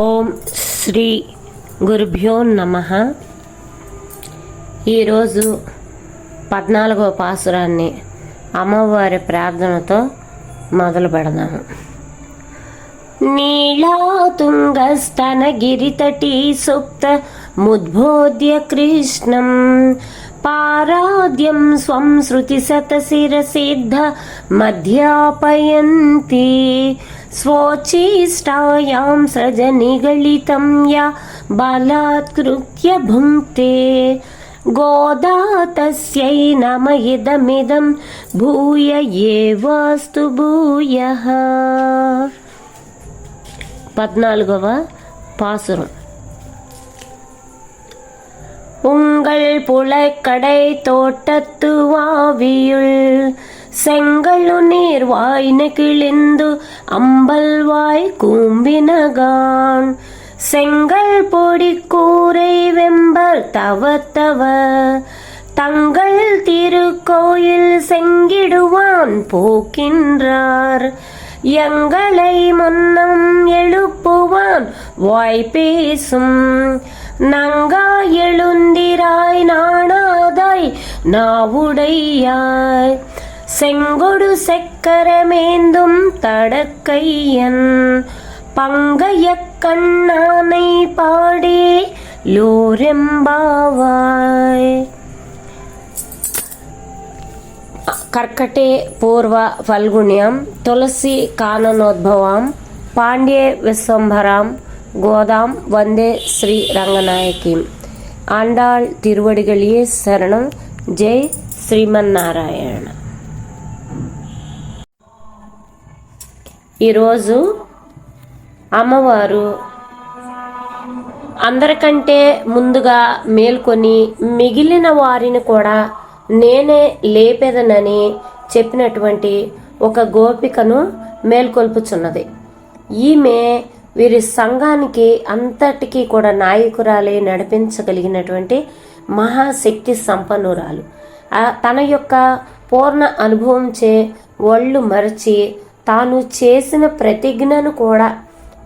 ఓం శ్రీ గురుభ్యో నమ. ఈరోజు పద్నాలుగో పాసురాన్ని అమ్మవారి ప్రార్థనతో మొదలు పెడదాము. నీళాతుంగస్తనగిరితటీ సుప్త ముద్బోధ్య కృష్ణం. పారాద్యం స్వం శృతి శతశిరసిద్ధ మధ్యాపయంతి. स्वोच्चिष्टायां सृजनिगलितं या बलात्कृत्य भुङ्क्ते गोदा तस्यै नम इदमिदं भूय एवास्तु भूयः పద్నాలుగవ పాసురం உங்கள் புலக்கடை தோட்டத்து வாவியுள் செங்கழு நீர் வாய்ன கிழிந்து அம்பல் வாய் கூம்பினகான். செங்கல் பொடி கூரை வெம்பல் தவ தவ தங்கள் திருக்கோயில் செங்கிடுவான் போக்கின்றார். எங்களை முன்னம் எழுப்புவான் வாய் பேசும். நங்கா எழுந்திராய் நாணாதாய் நாவுடையாய். செங்கொடு செக்கரமேந்தும் தடக்கையன் பங்கைய கண்ணானை பாடி லோரெம்பாவாய். ಕರ್ಕಟೆ ಪೂರ್ವ ಫಲ್ಗುಣ್ಯಂ ತುಳಸಿ ಕಾನನೋದ್ಭವಾಂ ಪಾಂಡ್ಯ ವಿಶ್ವಂಭರಾಂ கோதாம் வந்தே ஸ்ரீ ரங்கநாயகி ஆண்டாள் திருவடிகளையே சரணம். ஜெய் ஸ்ரீமன் நாராயணன். ఈరోజు అమ్మవారు అందరికంటే ముందుగా మేల్కొని మిగిలిన వారిని కూడా నేనే లేపెదనని చెప్పినటువంటి ఒక గోపికను మేల్కొల్పుచున్నది. ఈమె వీరి సంఘానికి అంతటికీ కూడా నాయకురాలే నడిపించగలిగినటువంటి మహాశక్తి సంపన్నురాలు. తన యొక్క పూర్ణ అనుభవంచే ఒళ్ళు మరచి తాను చేసిన ప్రతిజ్ఞను కూడా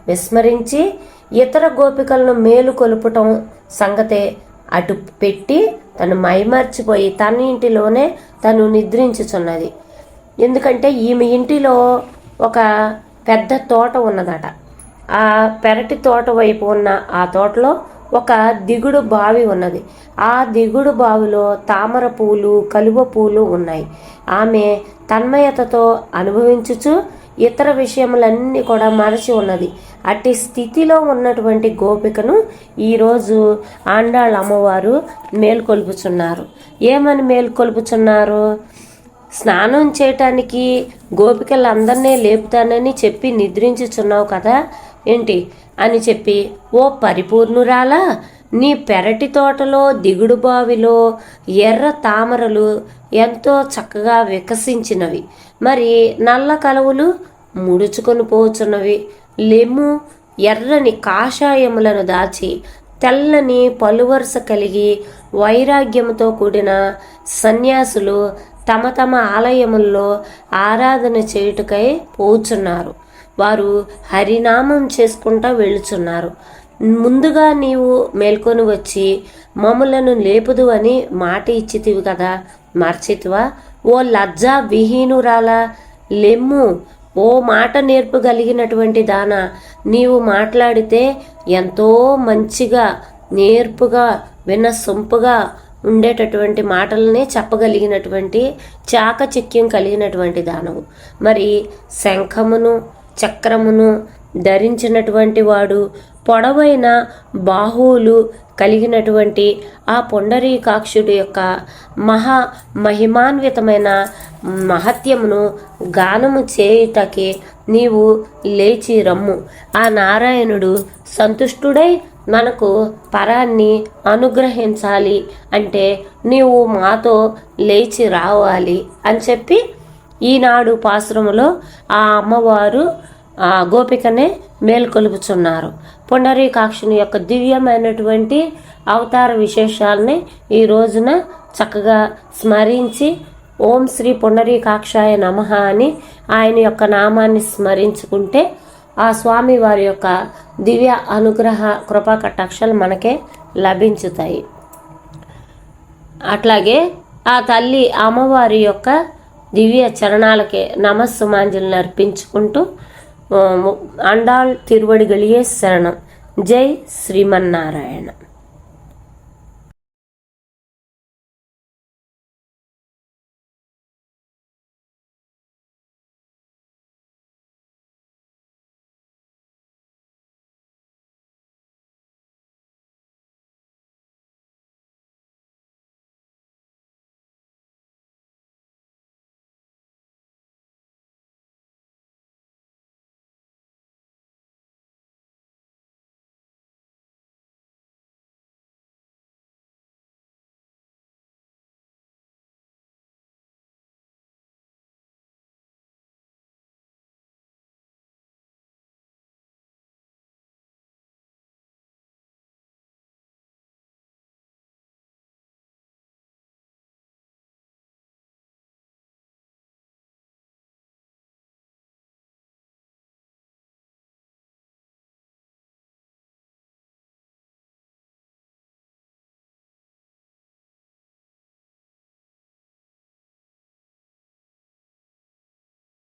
విస్మరించి ఇతర గోపికలను మేలు కొలుపటం సంగతే అటు పెట్టి తను మైమర్చిపోయి తన ఇంటిలోనే తను నిద్రించుచున్నది. ఎందుకంటే ఈమె ఇంటిలో ఒక పెద్ద తోట ఉన్నదట. ఆ పెరటి తోట వైపు ఉన్న ఆ తోటలో ఒక దిగుడు బావి ఉన్నది. ఆ దిగుడు బావిలో తామర పూలు కలువ పూలు ఉన్నాయి. ఆమె తన్మయతతో అనుభవించుచు ఇతర విషయములన్నీ కూడా మరచి ఉన్నది. అట్టి స్థితిలో ఉన్నటువంటి గోపికను ఈరోజు ఆండాళ్ళ అమ్మవారు మేల్కొల్పుచున్నారు. ఏమని మేల్కొల్పుచున్నారు? స్నానం చేయటానికి గోపికలందరినీ లేపుతానని చెప్పి నిద్రించుచున్నావు కదా? ఏంటి? అని చెప్పి ఓ పరిపూర్ణురాలా నీ పెరటి తోటలో దిగుడు బావిలో ఎర్ర తామరలు ఎంతో చక్కగా వికసించినవి. మరి నల్ల కలువులు ముడుచుకొని పోచున్నవి. లెమ్ము ఎర్రని కాషాయములను దాచి తెల్లని పలువరుస కలిగి వైరాగ్యముతో కూడిన సన్యాసులు తమ తమ ఆలయముల్లో ఆరాధన చేయుటకై పోచున్నారు. వారు హరినామం చేసుకుంటా వెళుచున్నారు ముందుగా నీవు మేల్కొని వచ్చి మమ్ములను లేపుదు అని మాట ఇచ్చితివి కదా మర్చితివా? ఓ లజ్జా విహీనురాలా లెమ్ము ఓ మాట నేర్పగలిగినటువంటి దాన నీవు మాట్లాడితే ఎంతో మంచిగా నేర్పుగా వినసొంపుగా ఉండేటటువంటి మాటలనే చెప్పగలిగినటువంటి చాకచక్యం కలిగినటువంటి దానవు. మరి శంఖమును చక్రమును ధరించినటువంటి వాడు పొడవైన బాహువులు కలిగినటువంటి ఆ పుండరీకాక్షుడి యొక్క మహా మహిమాన్వితమైన మహత్యమును గానము చేయుటకి నీవు లేచి రమ్ము. ఆ నారాయణుడు సంతుష్టుడై మనకు పరాన్ని అనుగ్రహించాలి అంటే నీవు మాతో లేచి రావాలి అని చెప్పి ఈనాడు పాశ్రములో ఆ అమ్మవారు ఆ గోపికనే మేల్కొలుపుచున్నారు. పుండరీకాక్షుని యొక్క దివ్యమైనటువంటి అవతార విశేషాలని ఈ రోజున చక్కగా స్మరించి ఓం శ్రీ పుండరీకాక్షాయ నమ అని ఆయన యొక్క నామాన్ని స్మరించుకుంటే ఆ స్వామి వారి యొక్క దివ్య అనుగ్రహ కృపా కటాక్షలు మనకే లభించుతాయి. అట్లాగే ఆ తల్లి అమ్మవారి యొక్క దివ్య చరణాలకే నమస్సుమాంజలిని అర్పించుకుంటూ అండాల్ అండాళ్ తిరువడిగలియే శరణం. జై శ్రీమన్నారాయణ.